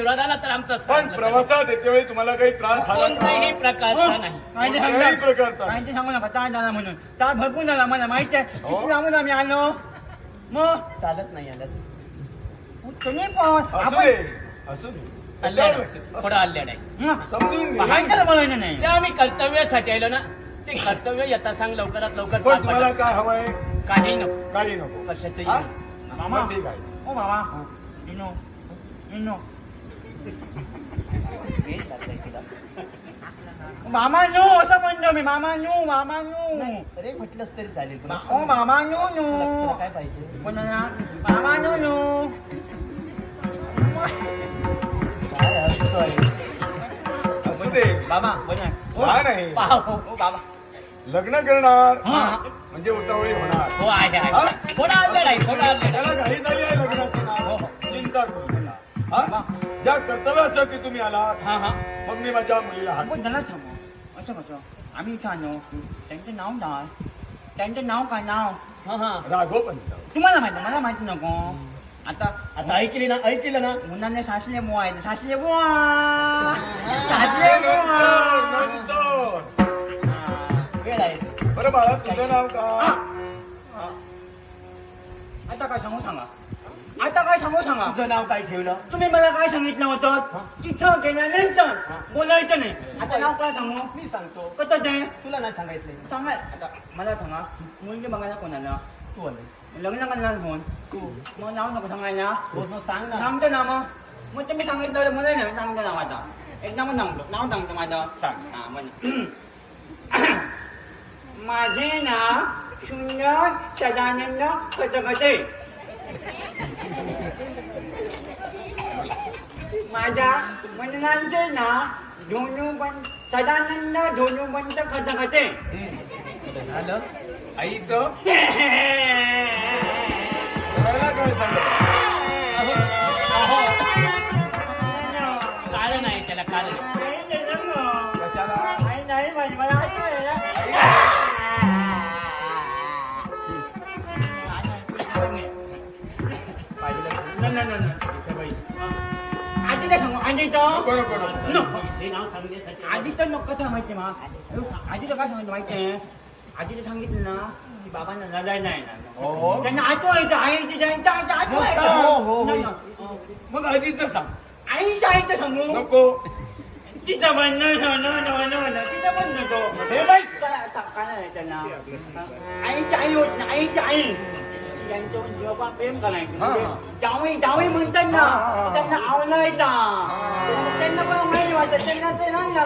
आला तर आमचा पण प्रवासात येते वेळी तुम्हाला काही त्रास झाला प्रकारचा नाही. कोणत्याही सांगा प्रकारचा सांगू नका ताण झाला म्हणून. ताण भरपूर झाला मला माहिती आहे. हो. किती लांबून आम्ही आलो. मग? चालत नाही आलंस तुम्ही पण असू आपण दे असू दे. अल्ल्याड थोडं अल्ल्याड आहे हं. समजून घे. पाहायचं बोलायचं नाही. जे आम्ही कर्तव्यासाठी आलो ना ते कर्तव्य यथा सांग लवकरात लवकर पार पण तुम्हाला पाडा. काय हवंय? काही नको. काही नको. कशाचंही हा? नाही. मामा. मग ठीक आहे. ओ मामा. इनो इनो मामा नो असं म्हणतो मी मामा नो मामा नो अरे म्हटलंच तरी चालेल. पण ओ मामा नो. नो तुला काय पाहिजे? कोणाला मामा नो नो. काय हसतोय? असू दे बाबा बोला. काय नाही. पाहा हो बाबा लग्न करणार. म्हणजे उतावळी होणार. हो आहे आहे. हा? थोडा अल्ल्याड आहे थोडा अल्ल्याड आहे त्याला घाई झाली आहे लग्नाची ना. हो. चिंता करू हा? ज्या कर्तव्यासाठी तुम्ही आलात हा हा. मग मी माझ्या मुलीला हात आपण जरा थांबू असं कसं आम्ही इथं आलो. त्यांचं नाव काय त्यांचं नाव काय नाव? हा हा. राघव पंत. तुम्हाला माहिती मला माहिती नको. आता आता ऐकली ना ऐकलं ना. मुलांना सासले बुवा आहे सासले बुवा! सासले बुवा! नंतर. वेळ आहे. बरं बाळा तुझं नाव का आता काय सांगू सांगा. आता काय सांगू सांगा तुझं नाव काय ठेवलं तुम्ही मला काय सांगितलं होतं तिथं गेल्यानंतर बोलायचं नाही आता नाव काय सांगू मी सांगतो कसं ते तुला नाही सांगायचंय सांगा आता मला सांगा मुलगी बघायला कोणाला तू आलाय लग्न करणार कोण तू मग नाव नको सांगायला हो मग सांग ना सांगतो ना मग मग तुम्ही सांगितलं मला नाही सांगतो ना माझा एकदा मग सांगतो नाव सांगतो माझं सांग. हा म्हण माझे नाव सुंदर सदानंद कचकटे माझ्या वडिलांचे नाव धोनुबंत सदानंद धोनुबंत खतखते. झालं आईचं? काय सांगत कारण आहे त्याला कारण कशाला. पाहिलं? नाही, नाही. आजीला सांगू आजीचं नको नको नको नको. हे नाव सांगण्यासाठी आजीचं नको काय माहिती मा आजीला काय सांगितलं माहिती आहे आजीला सांगितलं ना की बाबांना लढाय नाही ना हो त्यांना आठवायचं आईची जयंती आईचं मग आठवायचं सांग. हो, हो, नाही, हो. नाही. मग आजीचं सांग आईचं आईचं सांगू नको तिचं पण न न न न न न तिचं पण नको हे बाई. काय आता काय आहे त्यांना आईची आई होती ना आईची आई यांच्यावर जेव्हा प्रेम करायचं हा, म्हणजे हा. जावई जावई म्हणतात ना हा, हा, हा. त्यांना आवडायचा त्यांना पण माहिती वाटत त्यांना ते नाही ना